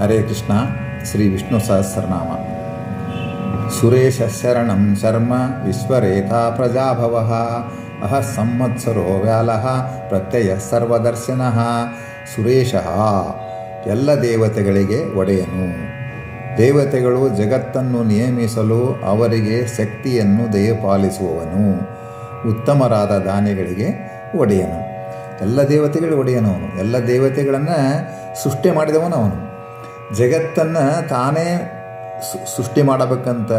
ಹರೇ ಕೃಷ್ಣ, ಶ್ರೀ ವಿಷ್ಣು ಸಹಸ್ರನಾಮ. ಸುರೇಶ ಶರಣಂ ಶರ್ಮ ವಿಶ್ವರೇತಾ ಪ್ರಜಾಭವ. ಅಹ ಸಂವತ್ಸರೋ ವ್ಯಾಲಃ, ಪ್ರತ್ಯಯ ಸರ್ವದರ್ಶನಃ. ಸುರೇಶ ಎಲ್ಲ ದೇವತೆಗಳಿಗೆ ಒಡೆಯನು. ದೇವತೆಗಳು ಜಗತ್ತನ್ನು ನಿಯಮಿಸಲು ಅವರಿಗೆ ಶಕ್ತಿಯನ್ನು ದಯಪಾಲಿಸುವವನು. ಉತ್ತಮರಾದ ದಾನಿಗಳಿಗೆ ಒಡೆಯನು. ಎಲ್ಲ ದೇವತೆಗಳು ಒಡೆಯನವನು. ಎಲ್ಲ ದೇವತೆಗಳನ್ನು ಸೃಷ್ಟಿ ಮಾಡಿದವನು ಅವನು ಜಗತ್ತನ್ನು ತಾನೇ ಸೃಷ್ಟಿ ಮಾಡಬೇಕಂತ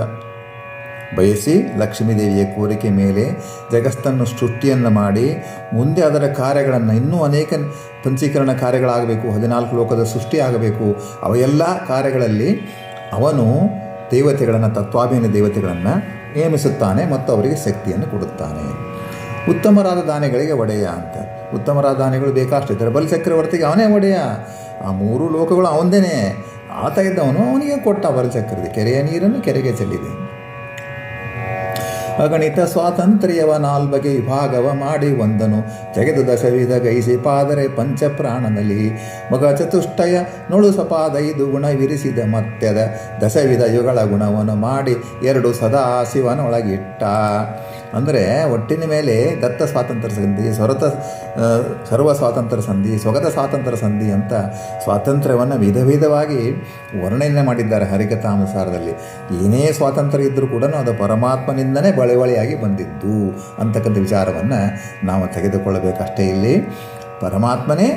ಬಯಸಿ ಲಕ್ಷ್ಮೀದೇವಿಯ ಕೋರಿಕೆ ಮೇಲೆ ಜಗತ್ತನ್ನು ಸೃಷ್ಟಿಯನ್ನು ಮಾಡಿ ಮುಂದೆ ಅದರ ಕಾರ್ಯಗಳನ್ನು ಇನ್ನೂ ಅನೇಕ ಪಂಚೀಕರಣ ಕಾರ್ಯಗಳಾಗಬೇಕು, ಹದಿನಾಲ್ಕು ಲೋಕದ ಸೃಷ್ಟಿ ಆಗಬೇಕು, ಅವೆಲ್ಲ ಕಾರ್ಯಗಳಲ್ಲಿ ಅವನು ದೇವತೆಗಳನ್ನು ತತ್ವಾಭಿನ ದೇವತೆಗಳನ್ನು ನೇಮಿಸುತ್ತಾನೆ ಮತ್ತು ಅವರಿಗೆ ಶಕ್ತಿಯನ್ನು ಕೊಡುತ್ತಾನೆ. ಉತ್ತಮರಾದ ದಾನಿಗಳಿಗೆ ಒಡೆಯ ಅಂತ. ಉತ್ತಮರಾದ ದಾನಿಗಳು ಬೇಕಷ್ಟಿದ್ದಾರೆ ಬಲ ಚಕ್ರವರ್ತಿಗೆ ಅವನೇ ಒಡೆಯ. ಆ ಮೂರು ಲೋಕಗಳು ಅವಂದೇನೆ. ಆತ ಇದ್ದವನು ಅವನಿಗೆ ಕೊಟ್ಟ ಬರಚಕ್ರದಿ ಕೆರೆಯ ನೀರನ್ನು ಕೆರೆಗೆ ಚೆಲ್ಲಿದೆ. ಅಗಣಿತ ಸ್ವಾತಂತ್ರ್ಯವ ನಾಲ್ಬಗೆ ವಿಭಾಗವ ಮಾಡಿ ಒಂದನು. ತೆಗೆದು ದಶವಿಧ ಗೈಸಿ ಪಾದರೆ ಪಂಚಪ್ರಾಣನಲ್ಲಿ. ಮಗ ಚತುಷ್ಟಯ ನುಳು ಸಪಾದೈದು ಗುಣ ವಿರಿಸಿದ ಮತ್ಯದ. ದಶವಿಧ ಯುಗಳ ಗುಣವನ್ನು ಮಾಡಿ ಎರಡು ಸದಾ ಶಿವನೊಳಗಿಟ್ಟ. ಅಂದರೆ ಒಟ್ಟಿನ ಮೇಲೆ ದತ್ತ ಸ್ವಾತಂತ್ರ್ಯ ಸಂಧಿ, ಸ್ವರತ ಸರ್ವ ಸ್ವಾತಂತ್ರ್ಯ ಸಂಧಿ, ಸ್ವಗತ ಸ್ವಾತಂತ್ರ್ಯ ಸಂಧಿ ಅಂತ ಸ್ವಾತಂತ್ರ್ಯವನ್ನು ವಿಧ ವಿಧವಾಗಿ ವರ್ಣನೆ ಮಾಡಿದ್ದಾರೆ ಹರಿಕಥಾನುಸಾರದಲ್ಲಿ. ಏನೇ ಸ್ವಾತಂತ್ರ್ಯ ಇದ್ದರೂ ಕೂಡ ಅದು ಪರಮಾತ್ಮನಿಂದನೇ ಬಳೆವಳಿಯಾಗಿ ಬಂದಿದ್ದು ಅಂತಕ್ಕಂಥ ವಿಚಾರವನ್ನು ನಾವು ತೆಗೆದುಕೊಳ್ಳಬೇಕಷ್ಟೇ ಇಲ್ಲಿ. ಪರಮಾತ್ಮನೇ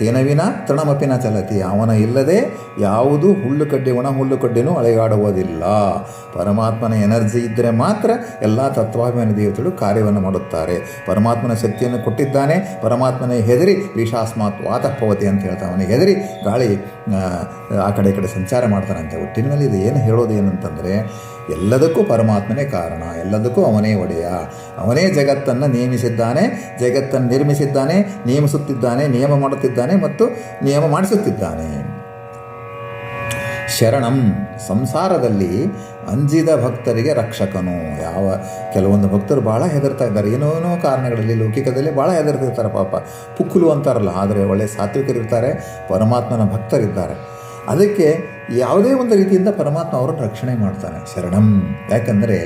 ತೇನವಿನ ತೃಣಮಪಿನ ಚಲತಿ. ಅವನ ಇಲ್ಲದೆ ಯಾವುದು ಹುಲ್ಲು ಕಡ್ಡಿ ಒಣ ಹುಲ್ಲು ಕಡ್ಡಿನೂ ಅಲೆಗಾಡುವುದಿಲ್ಲ ಪರಮಾತ್ಮನ ಎನರ್ಜಿ ಇದ್ದರೆ ಮಾತ್ರ ಎಲ್ಲ ತತ್ವಾಭಿಮಾನಿ ದೇವತೆಗಳು ಕಾರ್ಯವನ್ನು ಮಾಡುತ್ತಾರೆ. ಪರಮಾತ್ಮನ ಶಕ್ತಿಯನ್ನು ಕೊಟ್ಟಿದ್ದಾನೆ. ಪರಮಾತ್ಮನೇ ಹೆದರಿ ವಿಷಾಸ್ಮಾತ್ ವಾತಃಪವತಿ ಅಂತ ಹೇಳ್ತಾ ಅವನಿಗೆ ಹೆದರಿ ಗಾಳಿ ಆ, ಕಡೆ ಕಡೆ ಸಂಚಾರ ಮಾಡ್ತಾನಂತೆ. ಒಟ್ಟಿನ ಮೇಲೆ ಇದು ಏನು ಹೇಳೋದು ಏನಂತಂದರೆ ಎಲ್ಲದಕ್ಕೂ ಪರಮಾತ್ಮನೇ ಕಾರಣ, ಎಲ್ಲದಕ್ಕೂ ಅವನೇ ಒಡೆಯ. ಅವನೇ ಜಗತ್ತನ್ನು ನೇಮಿಸಿದ್ದಾನೆ, ಜಗತ್ತನ್ನು ನಿರ್ಮಿಸಿದ್ದಾನೆ, ನೇಮಿಸುತ್ತಿದ್ದಾನೆ, ನಿಯಮ ಮಾಡುತ್ತಿದ್ದಾನೆ ಮತ್ತು ನಿಯಮ ಮಾಡಿಸುತ್ತಿದ್ದಾನೆ. ಶರಣಂ, ಸಂಸಾರದಲ್ಲಿ ಅಂಜಿದ ಭಕ್ತರಿಗೆ ರಕ್ಷಕನು. ಯಾವ, ಕೆಲವೊಂದು ಭಕ್ತರು ಭಾಳ ಹೆದರ್ತಾ ಇದ್ದಾರೆ. ಏನೋ ಏನೋ ಕಾರಣಗಳಲ್ಲಿ ಲೌಕಿಕದಲ್ಲಿ ಭಾಳ ಹೆದರ್ತಿರ್ತಾರೆ ಪಾಪ. ಪುಕ್ಕುಲು ಅಂತಾರಲ್ಲ, ಆದರೆ ಒಳ್ಳೆಯ ಸಾತ್ವಿಕರಿರ್ತಾರೆ, ಪರಮಾತ್ಮನ ಭಕ್ತರಿದ್ದಾರೆ. ಅದಕ್ಕೆ ಯಾವುದೇ ಒಂದು ರೀತಿಯಿಂದ ಪರಮಾತ್ಮ ಅವರನ್ನು ರಕ್ಷಣೆ ಮಾಡ್ತಾನೆ, ಶರಣಂ. ಯಾಕಂದರೆ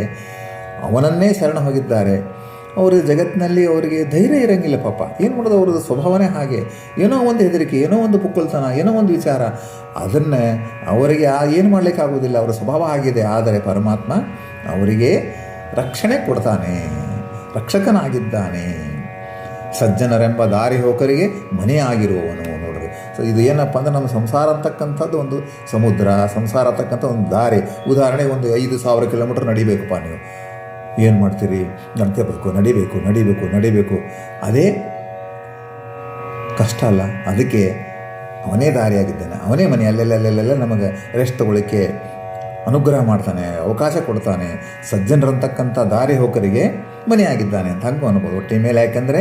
ಅವನನ್ನೇ ಶರಣ ಹೋಗಿದ್ದಾರೆ. ಅವರು ಜಗತ್ತಿನಲ್ಲಿ ಅವರಿಗೆ ಧೈರ್ಯ ಇರಂಗಿಲ್ಲ ಪಾಪ. ಏನು ಮಾಡೋದು ಅವ್ರದ್ದು ಸ್ವಭಾವನೇ ಹಾಗೆ. ಏನೋ ಒಂದು ಹೆದರಿಕೆ, ಏನೋ ಒಂದು ಪುಕ್ಕಲ್ತನ ಏನೋ ಒಂದು ವಿಚಾರ. ಅದನ್ನು ಅವರಿಗೆ ಏನು ಮಾಡ್ಲಿಕ್ಕೆ ಆಗೋದಿಲ್ಲ ಅವರ ಸ್ವಭಾವ ಆಗಿದೆ. ಆದರೆ ಪರಮಾತ್ಮ ಅವರಿಗೆ ರಕ್ಷಣೆ ಕೊಡ್ತಾನೆ. ರಕ್ಷಕನಾಗಿದ್ದಾನೆ. ಸಜ್ಜನರೆಂಬ ದಾರಿ ಹೋಕರಿಗೆ ಮನೆಯಾಗಿರುವವನು ಸೊ ಇದು ಏನಪ್ಪ ಅಂದ್ರೆ ನಮ್ಮ ಸಂಸಾರ ಅಂತಕ್ಕಂಥದ್ದು ಒಂದು ಸಮುದ್ರ, ಸಂಸಾರ ಅಂತಕ್ಕಂಥ ಒಂದು ದಾರಿ. ಉದಾಹರಣೆಗೆ ಒಂದು ಐದು ಸಾವಿರ ಕಿಲೋಮೀಟ್ರ್ ನಡಿಬೇಕಪ್ಪ ನೀವು. ಏನು ಮಾಡ್ತೀರಿ? ನಡ್ಕೋಬೇಕು ನಡಿಬೇಕು ನಡಿಬೇಕು ನಡಿಬೇಕು. ಅದೇ ಕಷ್ಟ ಅಲ್ಲ. ಅದಕ್ಕೆ ಅವನೇ ದಾರಿಯಾಗಿದ್ದಾನೆ. ಅವನೇ ಮನೆ ಅಲ್ಲೆಲ್ಲ ನಮಗೆ ರೆಸ್ಟ್ ತಗೊಳ್ಳಿಕ್ಕೆ ಅನುಗ್ರಹ ಮಾಡ್ತಾನೆ, ಅವಕಾಶ ಕೊಡ್ತಾನೆ. ಸಜ್ಜನರಂತಕ್ಕಂಥ ದಾರಿ ಹೋಕರಿಗೆ ಮನೆಯಾಗಿದ್ದಾನೆ ಅಂತ ಹಂಗೂ ಅನ್ಬೋದು. ಒಟ್ಟಿ ಮೇಲೆ ಯಾಕಂದರೆ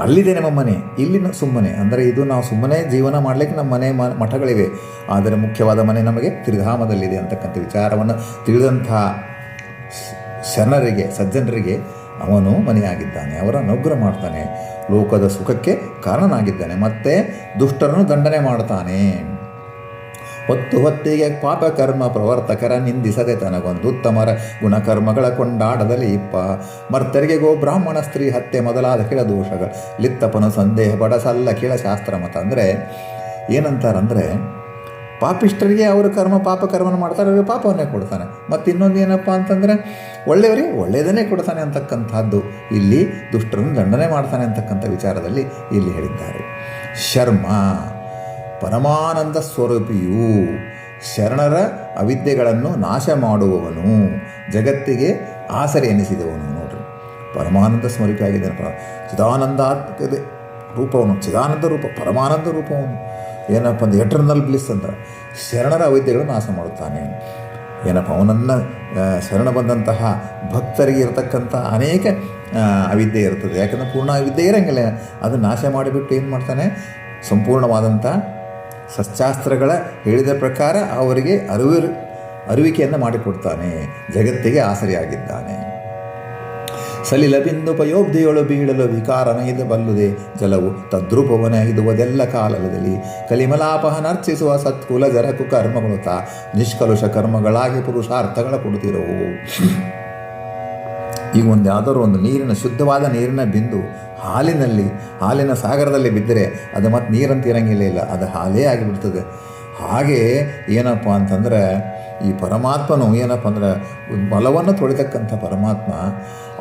ಅಲ್ಲಿದೆ ನಮ್ಮ ಮನೆ ಇಲ್ಲಿ ಸುಮ್ಮನೆ. ಅಂದರೆ ಇದು ನಾವು ಸುಮ್ಮನೆ ಜೀವನ ಮಾಡಲಿಕ್ಕೆ ನಮ್ಮ ಮನೆ ಮಠಗಳಿವೆ. ಆದರೆ ಮುಖ್ಯವಾದ ಮನೆ ನಮಗೆ ತ್ರಿಧಾಮದಲ್ಲಿದೆ ಅಂತಕ್ಕಂಥ ವಿಚಾರವನ್ನು ತಿಳಿದಂಥ ಶ- ಶರಣರಿಗೆ, ಸಜ್ಜನರಿಗೆ ಅವನು ಮನೆಯಾಗಿದ್ದಾನೆ. ಅವರ ಅನುಗ್ರಹ ಮಾಡ್ತಾನೆ. ಲೋಕದ ಸುಖಕ್ಕೆ ಕಾರಣನಾಗಿದ್ದಾನೆ. ಮತ್ತು ದುಷ್ಟರನ್ನು ದಂಡನೆ ಮಾಡ್ತಾನೆ. ಹೊತ್ತು ಹೊತ್ತಿಗೆ ಪಾಪ ಕರ್ಮ ಪ್ರವರ್ತಕರ ನಿಂದಿಸದೆ ತನಗೊಂದು ಉತ್ತಮರ ಗುಣಕರ್ಮಗಳ ಕೊಂಡಾಡದಲ್ಲಿ ಇಪ್ಪ. ಮರ್ತರಿಗೆ ಗೋ ಬ್ರಾಹ್ಮಣ ಸ್ತ್ರೀ ಹತ್ಯೆ ಮೊದಲಾದ ಕೆಳ ದೋಷಗಳು. ಲಿತ್ತಪನು ಸಂದೇಹ ಪಡಸಲ್ಲ ಕೆಳ ಶಾಸ್ತ್ರ ಮತ ಅಂದರೆ ಏನಂತಾರಂದರೆ ಪಾಪಿಷ್ಟರಿಗೆ ಅವರು ಕರ್ಮ ಪಾಪಕರ್ಮನ ಮಾಡ್ತಾರೆ, ಅವರಿಗೆ ಪಾಪವನ್ನೇ ಕೊಡ್ತಾನೆ. ಮತ್ತು ಇನ್ನೊಂದು ಏನಪ್ಪ ಅಂತಂದರೆ, ಒಳ್ಳೆಯವರಿಗೆ ಒಳ್ಳೆಯದನ್ನೇ ಕೊಡ್ತಾನೆ ಅಂತಕ್ಕಂಥದ್ದು. ಇಲ್ಲಿ ದುಷ್ಟರನ್ನು ದಂಡನೆ ಮಾಡ್ತಾನೆ ಅಂತಕ್ಕಂಥ ವಿಚಾರದಲ್ಲಿ ಇಲ್ಲಿ ಹೇಳಿದ್ದಾರೆ. ಶರ್ಮ. ಪರಮಾನಂದ ಸ್ವರೂಪಿಯು ಶರಣರ ಅವಿದ್ಯೆಗಳನ್ನು ನಾಶ ಮಾಡುವವನು ಜಗತ್ತಿಗೆ ಆಸರೆ ಎನಿಸಿದವನು. ನೋಡ್ರಿ, ಪರಮಾನಂದ ಸ್ವರೂಪಿಯಾಗಿದ್ದನಪ್ಪ ಚಿದಾನಂದ ರೂಪವನ್ನು ಚಿದಾನಂದ ರೂಪ, ಪರಮಾನಂದ ರೂಪವನ್ನು ಏನಪ್ಪ ಅಂದ್ರೆ ಎಟರ್ನಲ್ ಬ್ಲಿಸ್ ಅಂತ. ಶರಣರ ಅವಿದ್ಯೆಗಳು ನಾಶ ಮಾಡುತ್ತಾನೆ ಏನಪ್ಪ, ಅವನನ್ನು ಶರಣ ಬಂದಂತಹ ಭಕ್ತರಿಗೆ ಇರತಕ್ಕಂಥ ಅನೇಕ ಅವಿದ್ಯೆ ಇರ್ತದೆ. ಯಾಕಂದರೆ ಪೂರ್ಣ ಅವಿದ್ಯೆ ಇರಂಗಿಲ್ಲ. ಅದನ್ನು ನಾಶ ಮಾಡಿಬಿಟ್ಟು ಏನು ಮಾಡ್ತಾನೆ? ಸಂಪೂರ್ಣವಾದಂಥ ಸಸ್ಯಾಸ್ತ್ರಗಳ ಹೇಳಿದ ಪ್ರಕಾರ ಅವರಿಗೆ ಅರಿವು ಅರಿವಿಕೆಯನ್ನು ಮಾಡಿಕೊಡ್ತಾನೆ. ಜಗತ್ತಿಗೆ ಆಸರಿಯಾಗಿದ್ದಾನೆ. ಸಲಿಲ ಬಿಂದು ಪಯೋಬ್ಧಿಯೊಳು ಬೀಳಲು ವಿಕಾರನೈದು ಬಲ್ಲುದೆ. ಜಲವು ತದ್ರೂಪವನ ಇದುವುದೆಲ್ಲ ಕಾಲದಲ್ಲಿ ಕಲಿಮಲಾಪಹನರ್ಚಿಸುವ ಸತ್ಕುಲ ಜರಕು ಕರ್ಮಗಳು ತಾ ನಿಷ್ಕಲುಷ ಕರ್ಮಗಳಾಗಿ ಪುರುಷಾರ್ಥಗಳ ಕೊಡುತ್ತಿರುವು. ಈಗ ಒಂದು ಯಾವುದಾದ್ರು ಒಂದು ನೀರಿನ ಶುದ್ಧವಾದ ನೀರಿನ ಬಿಂದು ಹಾಲಿನಲ್ಲಿ, ಹಾಲಿನ ಸಾಗರದಲ್ಲಿ ಬಿದ್ದರೆ ಅದು ಮತ್ತೆ ನೀರಂತ ಇರಂಗಿಲ್ಲ, ಇಲ್ಲ. ಅದು ಹಾಲೇ ಆಗಿಬಿಡ್ತದೆ. ಹಾಗೆ ಏನಪ್ಪ ಅಂತಂದರೆ, ಈ ಪರಮಾತ್ಮನು ಏನಪ್ಪ ಅಂದ್ರೆ ಬಲವನ್ನು ತೊಳಿತಕ್ಕಂಥ ಪರಮಾತ್ಮ,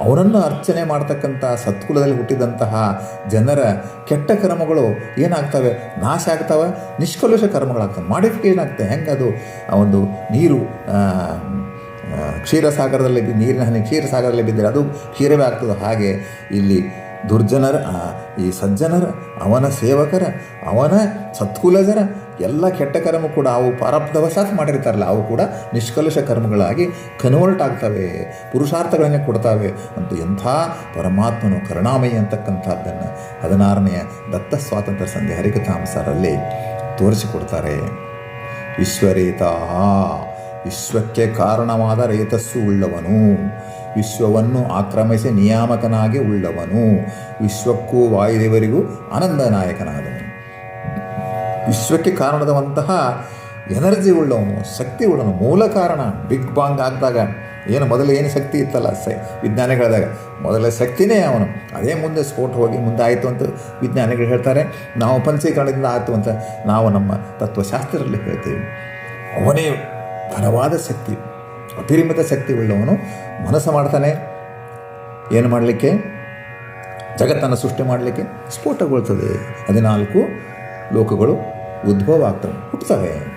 ಅವರನ್ನು ಅರ್ಚನೆ ಮಾಡ್ತಕ್ಕಂಥ ಸತ್ಕುಲದಲ್ಲಿ ಹುಟ್ಟಿದಂತಹ ಜನರ ಕೆಟ್ಟ ಕರ್ಮಗಳು ಏನಾಗ್ತವೆ? ನಾಶ ಆಗ್ತವೆ? ನಿಷ್ಕಲುಷ ಕರ್ಮಗಳಾಗ್ತವೆ. ಮಾಡಿಫಿಕೇಷನ್ ಆಗ್ತವೆ ಹೆಂಗೆ ಅದು ಆ ಒಂದು ನೀರು ಕ್ಷೀರಸಾಗರದಲ್ಲಿ ನೀರಿನ ಹನಿ ಕ್ಷೀರಸಾಗರದಲ್ಲಿ ಬಿದ್ದರೆ ಅದು ಕ್ಷೀರವೇ ಆಗ್ತದೆ ಹಾಗೆ ಇಲ್ಲಿ ದುರ್ಜನರ ಈ ಸಜ್ಜನರ, ಅವನ ಸೇವಕರ, ಅವನ ಸತ್ಕುಲಜರ, ಎಲ್ಲ ಕೆಟ್ಟ ಕರ್ಮ ಕೂಡ ಅವು ಪರಬ್ಧವಶಾತ್ ಮಾಡಿರ್ತಾರಲ್ಲ, ಅವು ಕೂಡ ನಿಷ್ಕಲುಷ ಕರ್ಮಗಳಾಗಿ ಕನ್ವರ್ಟ್ ಆಗ್ತವೆ ಪುರುಷಾರ್ಥಗಳನ್ನೇ ಕೊಡ್ತವೆ ಅಂತ ಎಂಥ ಪರಮಾತ್ಮನು ಕರುಣಾಮಯಿ ಅಂತಕ್ಕಂಥದ್ದನ್ನು ಹದಿನಾರನೆಯ ದತ್ತ ಸ್ವಾತಂತ್ರ್ಯ ಸಂಧಿ ಹರಿಕಥಾಂಸರಲ್ಲಿ ತೋರಿಸಿಕೊಡ್ತಾರೆ. ವಿಶ್ವರೇತ ವಿಶ್ವಕ್ಕೆ ಕಾರಣವಾದ ರೇತಸ್ಸು ಉಳ್ಳವನು. ವಿಶ್ವವನ್ನು ಆಕ್ರಮಿಸಿ ನಿಯಾಮಕನಾಗಿ ಉಳ್ಳವನು. ವಿಶ್ವಕ್ಕೂ ವಾಯುದೇವರಿಗೂ ಆನಂದನಾಯಕನಾದವನು ವಿಶ್ವಕ್ಕೆ ಕಾರಣದವಂತಹ ಎನರ್ಜಿ ಉಳ್ಳವನು, ಶಕ್ತಿ ಉಳ್ಳವನು, ಮೂಲ ಕಾರಣ. ಬಿಗ್ ಬಾಂಗ್ ಆದಾಗ ಏನು ಮೊದಲು ಏನು ಶಕ್ತಿ ಇತ್ತಲ್ಲ, ಸ ವಿಜ್ಞಾನಿಗಳದಾಗ ಮೊದಲ ಶಕ್ತಿನೇ ಅವನು. ಅದೇ ಮುಂದೆ ಸ್ಫೋಟ ಹೋಗಿ ಮುಂದೆ ಆಯಿತು ಅಂತ ವಿಜ್ಞಾನಿಗಳು ಹೇಳ್ತಾರೆ. ನಾವು ಪಂಚೀಕರಣದಿಂದ ಆಯಿತು ಅಂತ ನಾವು ನಮ್ಮ ತತ್ವಶಾಸ್ತ್ರದಲ್ಲಿ ಹೇಳ್ತೀವಿ. ಅವನೇ ಘನವಾದ ಶಕ್ತಿ, ಅಪರಿಮಿತ ಶಕ್ತಿ ಉಳ್ಳವನು ಮನಸ್ಸು ಮಾಡ್ತಾನೆ. ಏನು ಮಾಡಲಿಕ್ಕೆ? ಜಗತ್ತನ್ನು ಸೃಷ್ಟಿ ಮಾಡಲಿಕ್ಕೆ ಸ್ಫೋಟಗೊಳ್ತದೆ. ಹದಿನಾಲ್ಕು ಲೋಕಗಳು ಉದ್ಭವ ಆಗ್ತವೆ ಹುಟ್ಟುತ್ತವೆ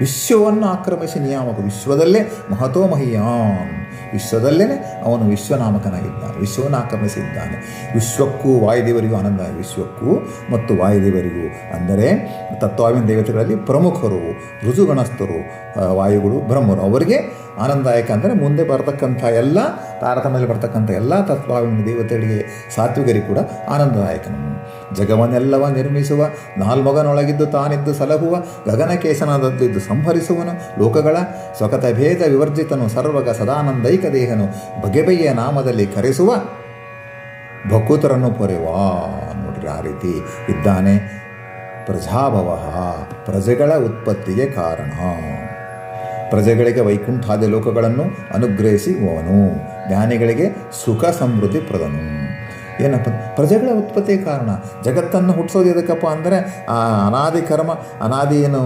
ವಿಶ್ವವನ್ನು ಆಕ್ರಮಿಸಿ ನಿಯಾಮಕ ವಿಶ್ವದಲ್ಲೇ ಮಹತೋ ಮಹಿಯಾನ್. ವಿಶ್ವದಲ್ಲೇ ಅವನು ವಿಶ್ವನಾಮಕನಾಗಿದ್ದಾನೆ, ವಿಶ್ವವನ್ನು ಆಕ್ರಮಿಸಿದ್ದಾನೆ. ವಿಶ್ವಕ್ಕೂ ವಾಯುದೇವರಿಗೂ ಆನಂದ, ವಿಶ್ವಕ್ಕೂ ಮತ್ತು ವಾಯುದೇವರಿಗೂ ಅಂದರೆ ತತ್ವಾವಿನ ದೇವತೆಗಳಲ್ಲಿ ಪ್ರಮುಖರು, ಋಜುಗಣಸ್ಥರು ವಾಯುಗಳು ಬ್ರಹ್ಮರು. ಅವರಿಗೆ ಆನಂದದಾಯಕ ಅಂದರೆ ಮುಂದೆ ಬರ್ತಕ್ಕಂಥ ಎಲ್ಲ ತಾರತಮ್ಯದಲ್ಲಿ ಬರ್ತಕ್ಕಂಥ ಎಲ್ಲ ತತ್ವಾಭಿನ ದೇವತೆಗಳಿಗೆ ಸಾತ್ವಿಕರಿ ಕೂಡ ಆನಂದದಾಯಕನು ಜಗವನ್ನೆಲ್ಲವ ನಿರ್ಮಿಸುವ, ನಾಲ್ಮಗನೊಳಗಿದ್ದು ತಾನಿದ್ದು ಸಲಹುವ ಗಗನಕೇಶನದಲ್ಲಿದ್ದು ಸಂಹರಿಸುವನು, ಲೋಕಗಳ ಸ್ವಕತ ಭೇದ ವಿವರ್ಜಿತನು, ಸರ್ವಗ ಸದಾನಂದೈಕ ದೇಹನು ಬಗೆ ಬಗೆಯ ನಾಮದಲ್ಲಿ ಕರೆಸುವ ಭಕುತರನ್ನು ಪೊರೆವಾ. ನೋಡ್ರಿ ಆ ರೀತಿ ಇದ್ದಾನೆ ಪ್ರಜಾಭವ, ಪ್ರಜೆಗಳ ಉತ್ಪತ್ತಿಗೆ ಕಾರಣ. ಪ್ರಜೆಗಳಿಗೆ ವೈಕುಂಠಾದಿ ಲೋಕಗಳನ್ನು ಅನುಗ್ರಹಿಸುವವನು. ಜ್ಞಾನಿಗಳಿಗೆ ಸುಖ ಸಮೃದ್ಧಿ ಪ್ರದನು ಏನಪ್ಪ, ಪ್ರಜೆಗಳ ಉತ್ಪತ್ತಿ ಕಾರಣ? ಜಗತ್ತನ್ನು ಹುಟ್ಟಿಸೋದು ಎದಕ್ಕಪ್ಪ ಅಂದರೆ, ಆ ಅನಾದಿ ಕರ್ಮ, ಅನಾದಿ ಏನು,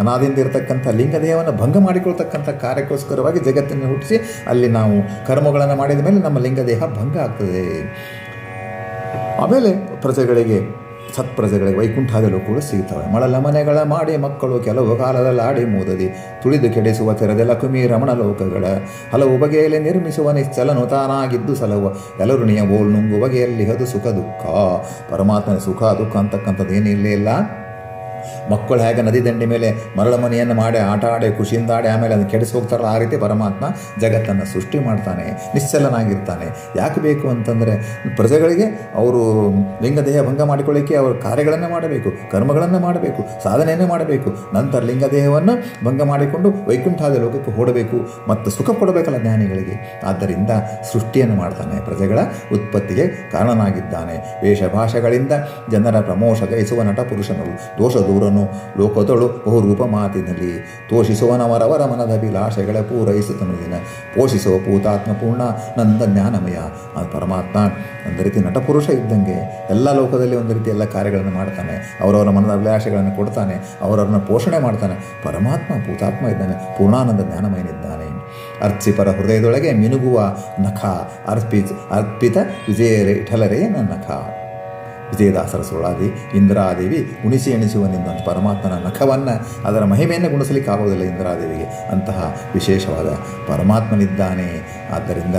ಅನಾದಿಯಿಂದ ಇರತಕ್ಕಂಥ ಲಿಂಗದೇಹವನ್ನು ಭಂಗ ಮಾಡಿಕೊಳ್ತಕ್ಕಂಥ ಕಾರ್ಯಕ್ಕೋಸ್ಕರವಾಗಿ ಜಗತ್ತನ್ನು ಹುಟ್ಟಿಸಿ, ಅಲ್ಲಿ ನಾವು ಕರ್ಮಗಳನ್ನು ಮಾಡಿದ ಮೇಲೆ ನಮ್ಮ ಲಿಂಗದೇಹ ಭಂಗ ಆಗ್ತದೆ. ಆಮೇಲೆ ಪ್ರಜೆಗಳಿಗೆ ಸತ್ಪ್ರಜೆಗಳಿಗೆ ವೈಕುಂಠದಲ್ಲೂ ಕೂಡ ಸಿಗ್ತವೆ. ಮಳಲ ಮನೆಗಳ ಮಾಡಿ ಮಕ್ಕಳು ಕೆಲವು ಕಾಲದಲ್ಲಿ ಆಡಿ ಮೂದದಿ ತುಳಿದು ಕೆಡಿಸುವ ತೆರೆದೆಲ ಕುಮಿ ರಮಣ ಲೋಕಗಳ ಹಲವು ಬಗೆಯಲ್ಲಿ ನಿರ್ಮಿಸುವ ನಿಶ್ಚಲನು ತಾನಾಗಿದ್ದು ಸಲವು. ಎಲ್ಲರೂ ನಿಯಮೋಲ್ ನುಂಗು ಬಗೆಯಲ್ಲಿ ಅದು ಸುಖ ದುಃಖ. ಪರಮಾತ್ಮನ ಸುಖ ದುಃಖ ಅಂತಕ್ಕಂಥದ್ದು ಏನಿಲ್ಲ, ಇಲ್ಲ. ಮಕ್ಕಳು ಹೇಗೆ ನದಿ ದಂಡೆ ಮೇಲೆ ಮರಳ ಮನೆಯನ್ನು ಮಾಡಿ, ಆಟ ಆಡಿ, ಖುಷಿಯಿಂದ ಆಡಿ, ಆಮೇಲೆ ಅದನ್ನು ಕೆಡಿಸಿ ಹೋಗ್ತಾರಲ್ಲ ಆ ರೀತಿ ಪರಮಾತ್ಮ ಜಗತ್ತನ್ನು ಸೃಷ್ಟಿ ಮಾಡ್ತಾನೆ, ನಿಶ್ಚಲನಾಗಿರ್ತಾನೆ. ಯಾಕೆ ಬೇಕು ಅಂತಂದರೆ, ಪ್ರಜೆಗಳಿಗೆ ಅವರು ಲಿಂಗದೇಹ ಭಂಗ ಮಾಡಿಕೊಳ್ಳಿಕ್ಕೆ ಅವರು ಕಾರ್ಯಗಳನ್ನು ಮಾಡಬೇಕು, ಕರ್ಮಗಳನ್ನು ಮಾಡಬೇಕು, ಸಾಧನೆಯನ್ನು ಮಾಡಬೇಕು. ನಂತರ ಲಿಂಗದೇಹವನ್ನು ಭಂಗ ಮಾಡಿಕೊಂಡು ವೈಕುಂಠಾದ ಲೋಕಕ್ಕೆ ಓಡಬೇಕು ಮತ್ತು ಸುಖ ಕೊಡಬೇಕಲ್ಲ ಜ್ಞಾನಿಗಳಿಗೆ. ಆದ್ದರಿಂದ ಸೃಷ್ಟಿಯನ್ನು ಮಾಡ್ತಾನೆ ಪ್ರಜೆಗಳ ಉತ್ಪತ್ತಿಗೆ ಕಾರಣನಾಗಿದ್ದಾನೆ. ವೇಷಭಾಷೆಗಳಿಂದ ಜನರ ಪ್ರಮೋಷ ಗೈಸುವ ನಟ ಪುರುಷನು ದೋಷ ದೂರನು. ಲೋಕದೊಳು ಬಹುರೂಪ ಮಾತಿನಲ್ಲಿ. ತೋಷಿಸುವನವರವರ ಮನದ ಅಭಿಲಾಷೆಗಳ ಪೂರೈಸುತ್ತನು ದಿನ ಪೋಷಿಸುವ ಪೂತಾತ್ಮ ಪೂರ್ಣ ನಂದ ಜ್ಞಾನಮಯ. ಆ ಪರಮಾತ್ಮ. ಒಂದು ರೀತಿ ನಟಪುರುಷ ಇದ್ದಂಗೆ ಎಲ್ಲ ಲೋಕದಲ್ಲಿ ಒಂದು ರೀತಿ ಎಲ್ಲ ಕಾರ್ಯಗಳನ್ನು ಮಾಡ್ತಾನೆ. ಅವರವರ ಮನದ ಅಭಿಲಾಷೆಗಳನ್ನು ಕೊಡ್ತಾನೆ. ಅವರವ್ರನ್ನ ಪೋಷಣೆ ಮಾಡ್ತಾನೆ. ಪರಮಾತ್ಮ ಪೂತಾತ್ಮ ಇದ್ದಾನೆ. ಪೂರ್ಣಾನಂದ ಜ್ಞಾನಮಯನಿದ್ದಾನೆ. ಅರ್ಚಿಪರ ಹೃದಯದೊಳಗೆ ಮಿನುಗುವ ನಖ. ಅರ್ಪಿತ ಅರ್ಪಿತ ವಿಜಯ ಇಠಲರೇ ನನ್ನ ನಖ. ವಿಜಯದಾಸರ ಸುಳಾದಿ ಇಂದ್ರಾದೇವಿ ಉಣಿಸಿ ಎಣಿಸುವನೆಂದಂತ ಪರಮಾತ್ಮನ ನಖವನ್ನು ಅದರ ಮಹಿಮೆಯನ್ನು ಗುಣಿಸಲಿಕ್ಕೆ ಆಗೋದಿಲ್ಲ ಇಂದ್ರಾದೇವಿಗೆ. ಅಂತಹ ವಿಶೇಷವಾದ ಪರಮಾತ್ಮನಿದ್ದಾನೆ. ಆದ್ದರಿಂದ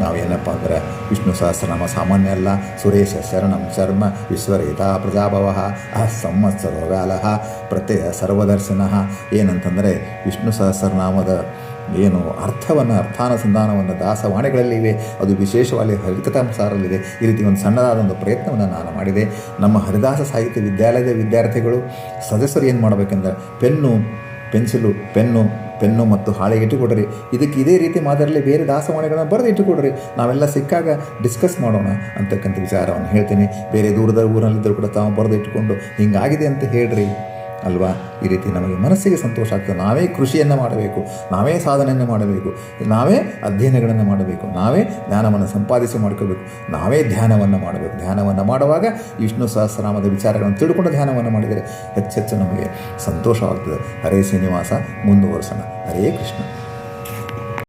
ನಾವು ಏನಪ್ಪ ಅಂದರೆ ವಿಷ್ಣು ಸಹಸ್ರನಾಮ ಸಾಮಾನ್ಯ ಅಲ್ಲ. ಸುರೇಶ ಶರಣಂ ಶರ್ಮ ವಿಶ್ವರೇತ ಪ್ರಜಾಭವ ಸಂವತ್ಸರ ವ್ಯಾಲಹ ಪ್ರತ್ಯಯ ಸರ್ವದರ್ಶನ. ಏನಂತಂದರೆ ವಿಷ್ಣು ಸಹಸ್ರನಾಮದ ಏನು ಅರ್ಥವನ್ನು, ಅರ್ಥಾನುಸಂಧಾನವನ್ನು, ದಾಸವಾಣಿಗಳಲ್ಲಿವೆ. ಅದು ವಿಶೇಷವಾಗಿ ಹರಿಕಥಾಂಸಾರಲ್ಲಿದೆ ಈ ರೀತಿ ಒಂದು ಸಣ್ಣದಾದ ಒಂದು ಪ್ರಯತ್ನವನ್ನು ನಾನು ಮಾಡಿದೆ. ನಮ್ಮ ಹರಿದಾಸ ಸಾಹಿತ್ಯ ವಿದ್ಯಾಲಯದ ವಿದ್ಯಾರ್ಥಿಗಳು, ಸದಸ್ಯರು ಏನು ಮಾಡಬೇಕೆಂದರೆ, ಪೆನ್ನು, ಪೆನ್ಸಿಲು, ಪೆನ್ನು ಪೆನ್ನು ಮತ್ತು ಹಾಳೆಗೆ ಇಟ್ಟುಕೊಡ್ರಿ. ಇದಕ್ಕೆ ಇದೇ ರೀತಿ ಮಾದರಿಯಲ್ಲಿ ಬೇರೆ ದಾಸವಾಣಿಗಳನ್ನು ಬರೆದು ಇಟ್ಟುಕೊಡ್ರಿ. ನಾವೆಲ್ಲ ಸಿಕ್ಕಾಗ ಡಿಸ್ಕಸ್ ಮಾಡೋಣ ಅಂತಕ್ಕಂಥ ವಿಚಾರವನ್ನು ಹೇಳ್ತೀನಿ. ಬೇರೆ ದೂರದ ಊರಲ್ಲಿದ್ದರೂ ಕೂಡ ತಾವು ಬರೆದು ಇಟ್ಟುಕೊಂಡು, ಹಿಂಗಾಗಿದೆ ಅಂತ ಹೇಳ್ರಿ. ಅಲ್ವಾ? ಈ ರೀತಿ ನಮಗೆ ಮನಸ್ಸಿಗೆ ಸಂತೋಷ ಆಗ್ತದೆ. ನಾವೇ ಕೃಷಿಯನ್ನು ಮಾಡಬೇಕು. ನಾವೇ ಸಾಧನೆಯನ್ನು ಮಾಡಬೇಕು. ನಾವೇ ಅಧ್ಯಯನಗಳನ್ನು ಮಾಡಬೇಕು. ನಾವೇ ಜ್ಞಾನವನ್ನು ಸಂಪಾದಿಸಿ ಮಾಡ್ಕೋಬೇಕು. ನಾವೇ ಧ್ಯಾನವನ್ನು ಮಾಡಬೇಕು. ಧ್ಯಾನವನ್ನು ಮಾಡುವಾಗ ವಿಷ್ಣು ಸಹಸ್ರನಾಮದ ವಿಚಾರಗಳನ್ನು ತಿಳ್ಕೊಂಡು ಧ್ಯಾನವನ್ನು ಮಾಡಿದರೆ ಹೆಚ್ಚೆಚ್ಚು ನಮಗೆ ಸಂತೋಷವಾಗ್ತದೆ. ಹರೇ ಶ್ರೀನಿವಾಸ, ಮುಂದುವರಿಸೋಣ. ಹರೇ ಕೃಷ್ಣ.